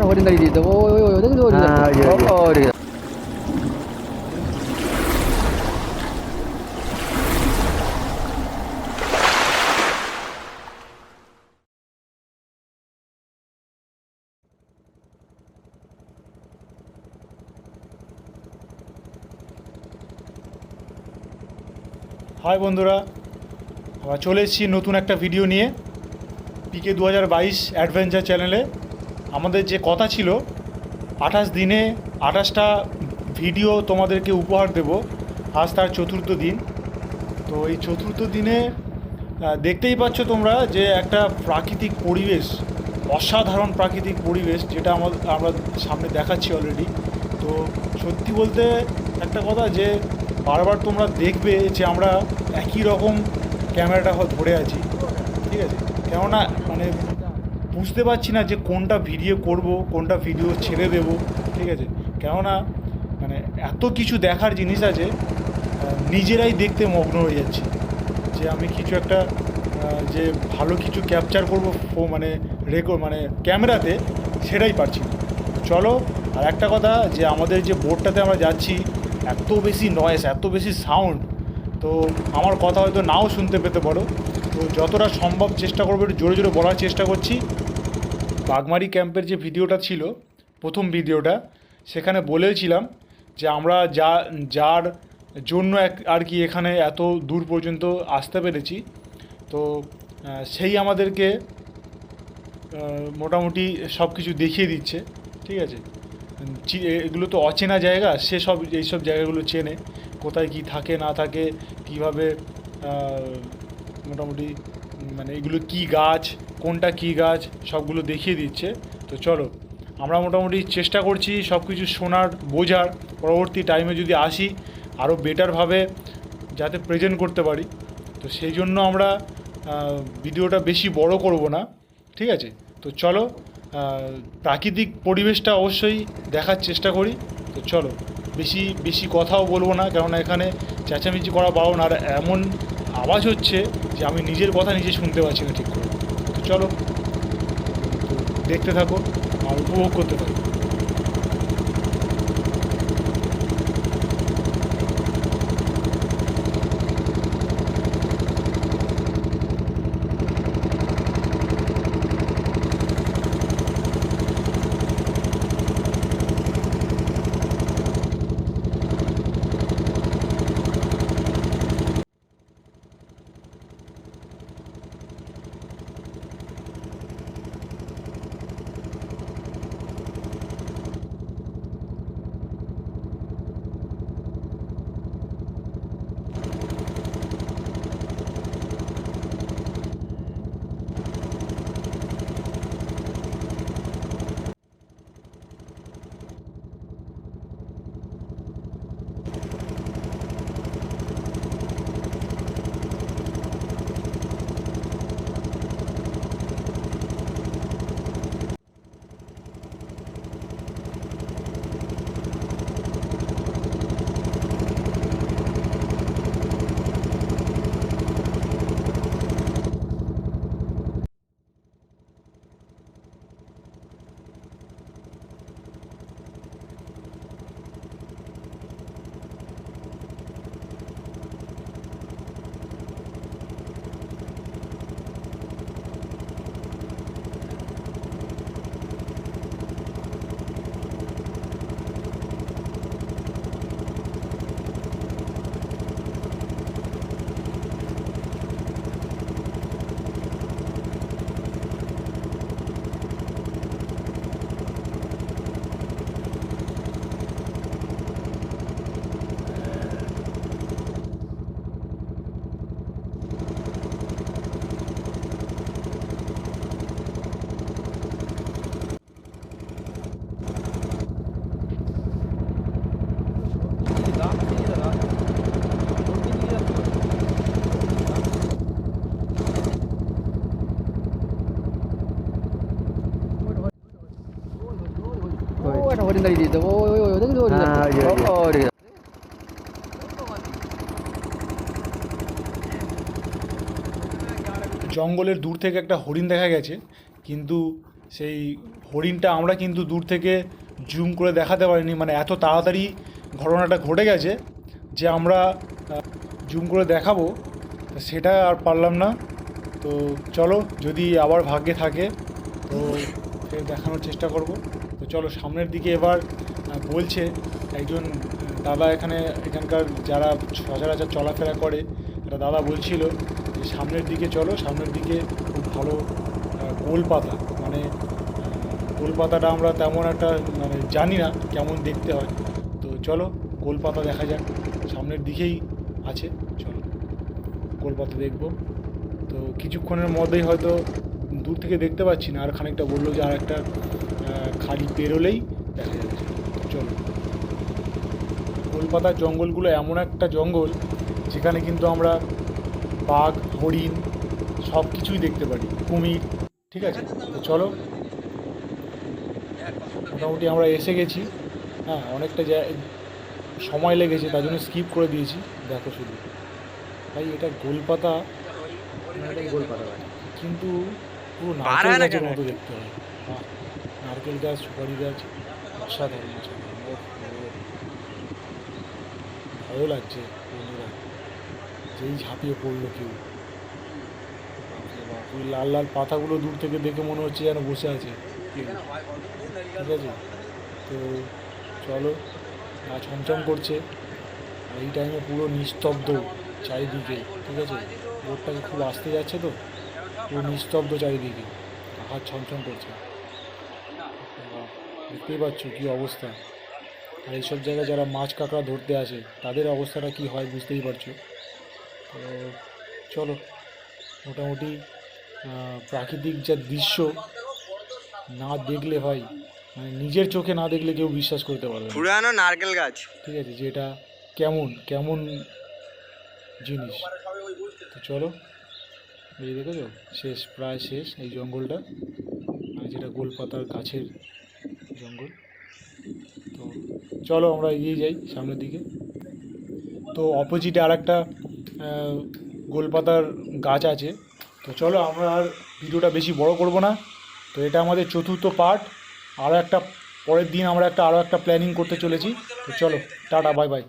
একটা হরিণ দাঁড়িয়ে দিতে ওই ওই ওই দেখি তো হরিণ হ্যাঁ, ওই যে, ওই যে। ও, ও, ঠিক আছে। হাই বন্ধুরা আমরা চলে এসেছি নতুন একটা ভিডিও নিয়ে পিকে দু হাজার বাইশ অ্যাডভেঞ্চার চ্যানেলে আমাদের যে কথা ছিল, আঠাশ দিনে আঠাশটা ভিডিও তোমাদেরকে উপহার দেব। আজ তার চতুর্থ দিন। তো এই চতুর্থ দিনে দেখতেই পাচ্ছ তোমরা যে একটা প্রাকৃতিক পরিবেশ, অসাধারণ প্রাকৃতিক পরিবেশ, যেটা আমাদের, আমরা সামনে দেখাচ্ছি অলরেডি তো সত্যি বলতে একটা কথা যে, বারবার তোমরা দেখবে যে আমরা একই রকম ক্যামেরাটা ধরে আছি। ঠিক আছে? কেননা মানে বুঝতে পারছি না যে কোনটা ভিডিও করব, কোনটা ভিডিও ছেড়ে দেব, ঠিক আছে? কেননা মানে এত কিছু দেখার জিনিস আছে নিজেরাই দেখতে মগ্ন হয়ে যাচ্ছে। যে আমি কিছু একটা যে ভালো কিছু ক্যাপচার করব মানে রেকর্ড মানে ক্যামেরাতে, সেটাই পারছি না। চলো, আর একটা কথা, যে আমাদের যে বোর্ডটাতে আমরা যাচ্ছি, এত বেশি নয়েস এত বেশি সাউন্ড তো আমার কথা হয়তো নাও শুনতে পেতে পারো। তো যতটা সম্ভব চেষ্টা করব, একটু জোরে জোরে বলার চেষ্টা করছি। বাগমারি ক্যাম্পের যে ভিডিওটা ছিল, প্রথম ভিডিওটা, সেখানে বলেছিলাম যে আমরা যা, যার জন্য এক, আর কি এখানে এত দূর পর্যন্ত আসতে পেরেছি। তো সেই আমাদেরকে মোটামুটি সব কিছু দেখিয়ে দিচ্ছে, ঠিক আছে? এগুলো তো অচেনা জায়গা, সে সব এইসব জায়গাগুলো চেনে, কোথায় কি থাকে, না থাকে, কীভাবে মোটামুটি মানে এগুলো কি গাছ, কোনটা কি গাছ, সবগুলো দেখিয়ে দিচ্ছে। তো চলো, আমরা মোটামুটি চেষ্টা করছি সব কিছু শোনার, বোঝার। পরবর্তী টাইমে যদি আসি আরও বেটারভাবে যাতে প্রেজেন্ট করতে পারি। তো সেই জন্য আমরা ভিডিওটা বেশি বড় করব না, ঠিক আছে? তো চলো প্রাকৃতিক পরিবেশটা অবশ্যই দেখার চেষ্টা করি। তো চলো। বেশি বেশি কথাও বলব না, কেননা এখানে চেঁচামেচি করা বারণ, আর এমন আওয়াজ হচ্ছে যে আমি নিজের কথা নিজে শুনতে পাচ্ছি না ঠিক করে। তো চলো দেখতে থাকো, আর উপভোগ করতে থাকো। আছে। জঙ্গলের দূর থেকে একটা হরিণ দেখা গেছে কিন্তু সেই হরিণটা আমরা কিন্তু দূর থেকে জুম করে দেখাতে পারিনি। মানে এত তাড়াতাড়ি ঘটনাটা ঘটে গেছে যে আমরা জুম করে দেখাবো সেটা আর পারলাম না। তো চলো যদি আবার ভাগ্যে থাকে তো দেখানোর চেষ্টা করব। চলো সামনের দিকে এবার বলছে একজন দাদা এখানে, এখানকার যারা সচরাচর চলাফেরা করে, একটা দাদা বলছিল যে সামনের দিকে চলো, সামনের দিকে খুব ভালো গোলপাতা। মানে গোলপাতাটা আমরা তেমন একটা মানে জানি না কেমন দেখতে হয়। তো চলো, গোলপাতা দেখা যাক, সামনের দিকেই আছে, চলো। গোলপাতা দেখব। তো কিছুক্ষণের মধ্যেই হয়তো দূর থেকে দেখতে পাচ্ছি না, আর খানিকটা বলল যে আর একটা খালি পেরোলেই দেখা যাচ্ছে। চলো। কলকাতার জঙ্গলগুলো এমন একটা জঙ্গল যেখানে কিন্তু আমরা বাঘ, হরিণ সব কিছুই দেখতে পারি, কুমির, ঠিক আছে? তো চলো। মোটামুটি আমরা এসে গেছি। হ্যাঁ অনেকটা সময় লেগেছে, তার জন্য স্কিপ করে দিয়েছি। দেখো শুধু। ভাই, এটা গোলপাতা গোলপাতা। কিন্তু পুরো নারকেল না গাছের কেন? মতো দেখতে হয়। নারকেল গাছ সুপারি গাছ অসাধারণ। ভালো লাগছে বন্ধুরা। যেই ঝাঁপিয়ে পড়ল কেউ। ওই লাল লাল পাতাগুলো দূর থেকে দেখে মনে হচ্ছে যেন বসে আছে। ঠিক আছে? তো চলো গা ছমছম করছে। আর এই টাইমে পুরো নিস্তব্ধ চারিদিকে। ঠিক আছে? বোটটাকে খুব আসতে যাচ্ছে তো? পুরো নিস্তব্ধ চারিদিকে। হাত ছমছম করছে। দেখতেই পাচ্ছ কী অবস্থা। আর এইসব জায়গায় যারা মাছ কাঁকড়া ধরতে আসে তাদের অবস্থাটা কি হয় বুঝতেই পারছ। তো চলো মোটামুটি প্রাকৃতিক যা দৃশ্য না দেখলে হয় মানে নিজের চোখে না দেখলে কেউ বিশ্বাস করতে পারবে না। পুরানো নারকেল গাছ। ঠিক আছে যে এটা কেমন কেমন জিনিস। তো চলো এই দেখেছ শেষ, প্রায় শেষ এই জঙ্গলটা। আর যেটা গোলপাতার গাছের জঙ্গল। তো চলো আমরা এগিয়ে যাই সামনের দিকে। তো অপোজিটে আর একটা গোলপাতার গাছ আছে। তো চলো আমরা আর ভিডিওটা বেশি বড় করব না। তো এটা আমাদের চতুর্থ পার্ট। আরও একটা, পরের দিন আমরা একটা আরও একটা প্ল্যানিং করতে চলেছি। তো চলো, টাটা বাই বাই